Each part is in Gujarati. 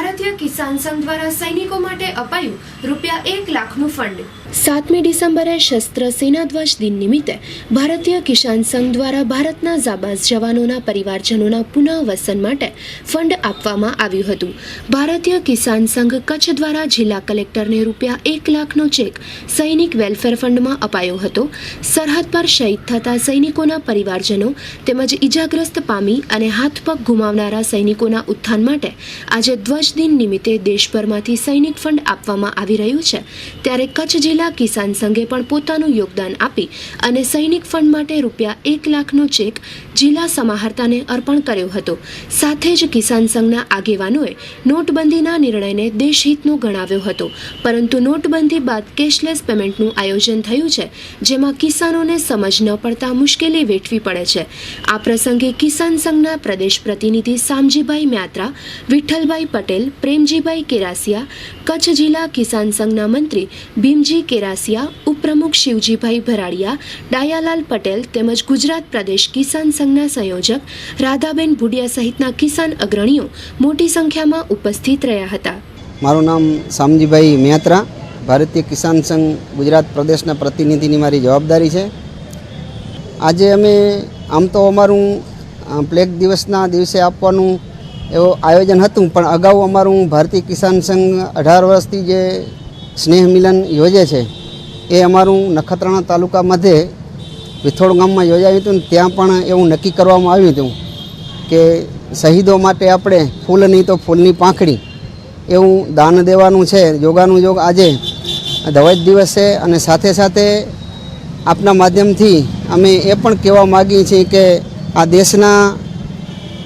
Para ભારતીય કિસાન સંઘ દ્વારા સૈનિકો માટે અપાયું રૂપિયા એક લાખનું ફંડ. સાતમી ડિસેમ્બરે શસ્ત્ર સેના ધ્વજ દિન નિમિત્તે ભારતીય કિસાન સંઘ દ્વારા ભારતના જાબાઝ જવાનોના પરિવારજનોના પુનઃવસન માટે ફંડ આપવામાં આવ્યું હતું. ભારતીય કિસાન સંઘ કચ્છ દ્વારા જિલ્લા કલેક્ટરને રૂપિયા એક લાખનો ચેક સૈનિક વેલફેર ફંડમાં અપાયો હતો. સરહદ પર શહીદ થતા સૈનિકોના પરિવારજનો તેમજ ઈજાગ્રસ્ત પામી અને હાથ પગ ગુમાવનારા સૈનિકોના ઉત્થાન માટે આજે ધ્વજ દિન નિમિત્તે દેશભરમાંથી સૈનિક ફંડ આપવામાં આવી રહ્યું છે. ત્યારે કચ્છ જિલ્લા કિસાન સંઘે પણ પોતાનું યોગદાન આપી અને સૈનિક ફંડ માટે રૂપિયા એક લાખનો ચેક જિલ્લા સમાહર્તાને અર્પણ કર્યો હતો. સાથે જ કિસાન સંઘના આગેવાનોએ નોટબંધીના નિર્ણયને દેશહિતનો ગણાવ્યો હતો. પરંતુ નોટબંધી બાદ કેશલેસ પેમેન્ટનું આયોજન થયું છે, જેમાં કિસાનોને સમજ ન પડતા મુશ્કેલી વેઠવી પડે છે. આ પ્રસંગે કિસાન સંઘના પ્રદેશ પ્રતિનિધિ સામજીભાઈ મ્યાત્રા, વિઠ્ઠલભાઈ પટેલ પ્રેમજીભાઈ કેરાસિયા, કચ્છ જિલ્લા કિસાન સંઘના મંત્રી ભીમજી કેરાસિયા, ઉપપ્રમુખ શિવજીભાઈ ભરાડિયા, ડાયાલાલ પટેલ તેમજ ગુજરાત પ્રદેશ કિસાન સંઘના સંયોજક રાધાબેન ભુડિયા સહિતના કિસાન અગ્રણીઓ મોટી સંખ્યામાં ઉપસ્થિત રહ્યા હતા. મારું નામ સામજીભાઈ મેત્રા ભારતીય કિસાન સંઘ ગુજરાત પ્રદેશના પ્રતિનિધિની મારી જવાબદારી છે. આજે અમે, આમ તો અમારું પ્લેગ દિવસના દિવસે આપવાનું એવું આયોજન હતું, પણ અગાઉ અમારું ભારતીય કિસાન સંઘ અઢાર વર્ષથી જે સ્નેહ મિલન યોજે છે, એ અમારું નખત્રાણા તાલુકા મધ્યે વિથોડ ગામમાં યોજાયું હતું ત્યાં પણ એવું નક્કી કરવામાં આવ્યું હતું કે શહીદો માટે આપણે ફૂલ નહીં તો ફૂલની પાંખડી એવું દાન દેવાનું છે, યોગાનું યોગ આજે ધ્વજ દિવસ છે અને સાથે સાથે આપના માધ્યમથી અમે એ પણ કહેવા માગીએ છીએ કે આ દેશના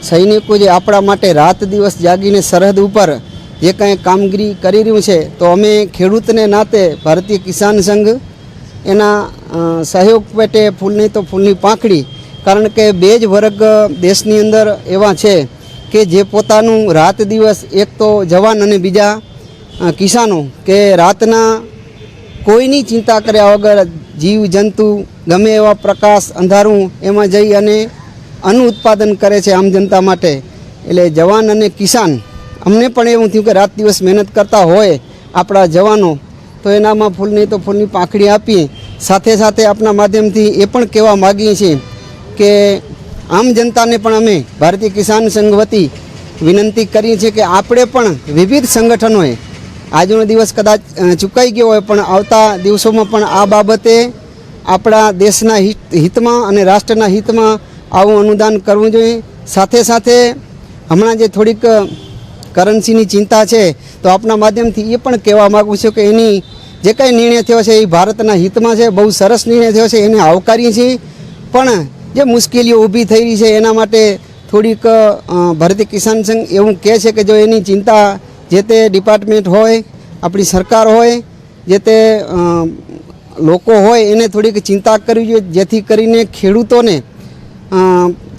સૈનિકો જે આપણા માટે રાત દિવસ જાગીને સરહદ ઉપર જે કાંઈ કામગીરી કરી રહ્યું છે, તો અમે ખેડૂતને નાતે ભારતીય કિસાન સંઘ એના સહયોગ પેટે ફૂલની તો ફૂલની પાંખડી. કારણ કે બે જ વર્ગ દેશની અંદર એવા છે કે જે પોતાનું રાત દિવસ એક તો જવાન અને બીજા કિસાનો કે રાતના કોઈની ચિંતા કર્યા વગર જીવ જંતુ ગમે એવા પ્રકાશ અંધારું એમાં જઈ અને અન્ન ઉત્પાદન કરે છે આમ જનતા માટે. એટલે જવાન અને કિસાન, અમને પણ એવું થયું કે રાત દિવસ મહેનત કરતા હોય આપણા જવાનો. તો એનામાં ફૂલની તો ફૂલની પાંખડી આપી સાથે સાથે આપણા માધ્યમથી એ પણ કહેવા માગીએ છીએ કે આમ જનતાને પણ અમે ભારતીય કિસાન સંઘ વતી વિનંતી કરીએ છીએ કે આપણે પણ વિવિધ સંગઠનોએ આજનો દિવસ કદાચ ચૂકાઈ ગયો હોય પણ આવતા દિવસોમાં પણ આ બાબતે આપણા દેશના હિત, હિતમાં અને રાષ્ટ્રના હિતમાં આવું અનુદાન કરવું જોઈએ. સાથે સાથે હમણાં જે થોડીક કરન્સીની ચિંતા છે, તો આપના માધ્યમથી એ પણ કહેવા માગું છું કે એની જે કાંઈ નિર્ણય થયો છે એ ભારતના હિતમાં છે, બહુ સરસ નિર્ણય થયો છે, એને આવકારીએ છીએ. પણ જે મુશ્કેલીઓ ઊભી થઈ રહી છે, એના માટે થોડીક ભારતીય કિસાન સંઘ એવું કહે છે કે જો એની ચિંતા જે તે ડિપાર્ટમેન્ટ હોય, આપણી સરકાર હોય, જે તે લોકો હોય, એને થોડીક ચિંતા કરવી જોઈએ, જેથી કરીને ખેડૂતોને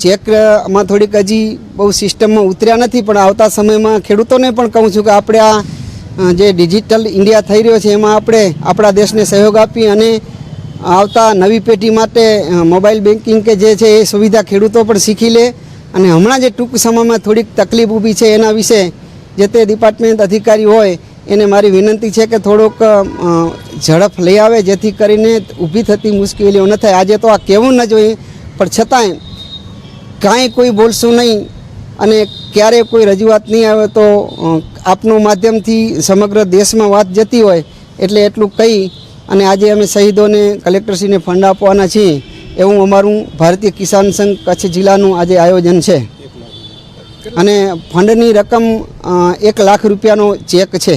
ચેકમાં થોડીક હજી બહુ સિસ્ટમમાં ઉતર્યા નથી, પણ આવતા સમયમાં ખેડૂતોને પણ કહું છું કે આપણે આ જે ડિજિટલ ઇન્ડિયા થઈ રહ્યો છે, એમાં આપણે આપણા દેશને સહયોગ આપી અને આવતા નવી પેઢી માટે મોબાઈલ બેન્કિંગ કે જે છે એ સુવિધા ખેડૂતો પણ શીખી લે. અને હમણાં જે ટૂંક સમયમાં થોડીક તકલીફ ઊભી છે એના વિશે જે તે ડિપાર્ટમેન્ટ અધિકારી હોય, એને મારી વિનંતી છે કે થોડોક ઝડપ લઈ આવે, જેથી કરીને ઊભી થતી મુશ્કેલીઓ ન થાય. આજે તો આ કહેવું ન જોઈએ, પણ છતાંય કાંઈ કોઈ બોલશું નહીં અને ક્યારે કોઈ રજૂઆત નહીં આવે તો આપનું માધ્યમથી સમગ્ર દેશમાં વાત જતી હોય એટલે એટલું કહી અને આજે અમે શહીદોને, કલેક્ટરશ્રીને ફંડ આપવાના છીએ એવું અમારું ભારતીય કિસાન સંઘ કચ્છ જિલ્લાનું આજે આયોજન છે. અને ફંડની રકમ એક લાખ રૂપિયાનો ચેક છે.